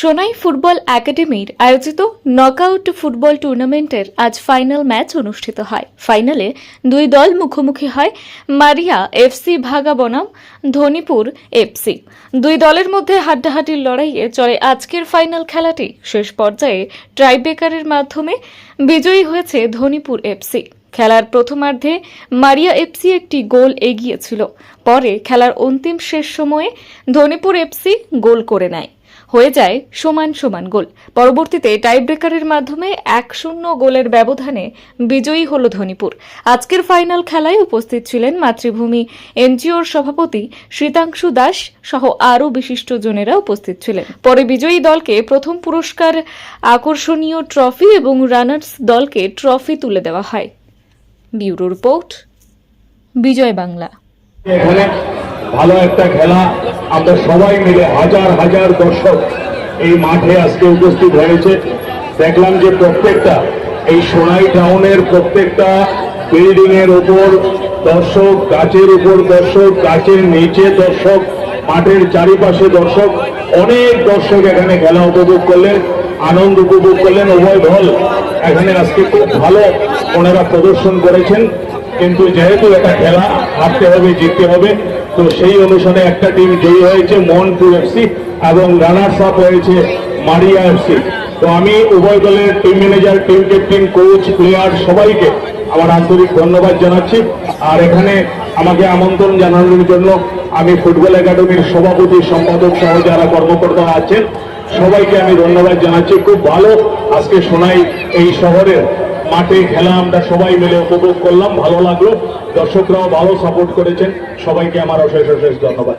Sonai football একাডেমির আয়োজিত knockout football টুর্নামেন্টের আজ ফাইনাল ম্যাচ অনুষ্ঠিত হয়। ফাইনালে দুই দল মুখোমুখি হয়, মারিয়া এফসি ভাগা বনাম, ধনীপুর এফসি। দুই দলের মধ্যে হাড্ডাহাড্ডির লড়াইয়ে চলে আজকের ফাইনাল খেলাটি। শেষ পর্যায়ে ট্রাইবেকারের মাধ্যমে বিজয়ী হয়েছে ধনীপুর এফসি। খেলার প্রথমার্ধে মারিয়া এফসি একটি গোল এগিয়েছিল। পরে খেলার অন্তিম শেষ সময়ে ধনীপুর এফসি গোল করে নেয়। হয়ে যায় সমান সমান গোল। পরবর্তীতে টাইব্রেকারের মাধ্যমে এক শূন্য গোলের ব্যবধানে বিজয়ী হল ধনীপুর। আজকের ফাইনাল খেলায় উপস্থিত ছিলেন মাতৃভূমি এনজিওর সভাপতি শীতাংশু দাস সহ আরও বিশিষ্টজনেরা উপস্থিত ছিলেন। পরে বিজয়ী দলকে প্রথম পুরস্কার আকর্ষণীয় ট্রফি এবং রানার্স দলকে ট্রফি তুলে দেওয়া হয়। Bureau report, Bijoy Bangla. ভালো একটা খেলা। আমরা সবাই মিলে হাজার হাজার দর্শক এই মাঠে আজকে উপস্থিত হয়েছে। দেখলাম যে প্রত্যেকটা, এই সোনাই টাউনের প্রত্যেকটা বিল্ডিং এর উপর দর্শক, গাছের উপর দর্শক, গাছের নিচে দর্শক, মাঠের চারিপাশে দর্শক, অনেক দর্শক এখানে খেলা উপভোগ করলেন, আনন্দ উপভোগ করলেন, উভয় দল এখানে আজকে খুব ভালো ওনারা প্রদর্শন করেছেন। কিন্তু যেহেতু এটা খেলা, হারতে হবে, জিততে হবে, তো সেই অনুসারে একটা টিম জয়ী হয়েছে মোহনপুর এফসি এবং রানার্স আপ হয়েছে মারিয়া এফসি। তো আমি উভয় দলের team manager, team captain, coach, player সবাইকে আমার আন্তরিক ধন্যবাদ জানাচ্ছি। আর এখানে আমাকে আমন্ত্রণ জানানোর জন্য আমি ফুটবল একাডেমির সভাপতি, সম্পাদক সহ যারা কর্মকর্তা আছেন সবাইকে আমি ধন্যবাদ জানাচ্ছি। খুব ভালো আজকে শোনাই এই শহরের মাঠে খেলা আমরা সবাই মিলে উপভোগ করলাম, ভালো লাগল। দর্শকরাও ভালো সাপোর্ট করেছেন। সবাইকে আমার অশেষ অশেষ ধন্যবাদ।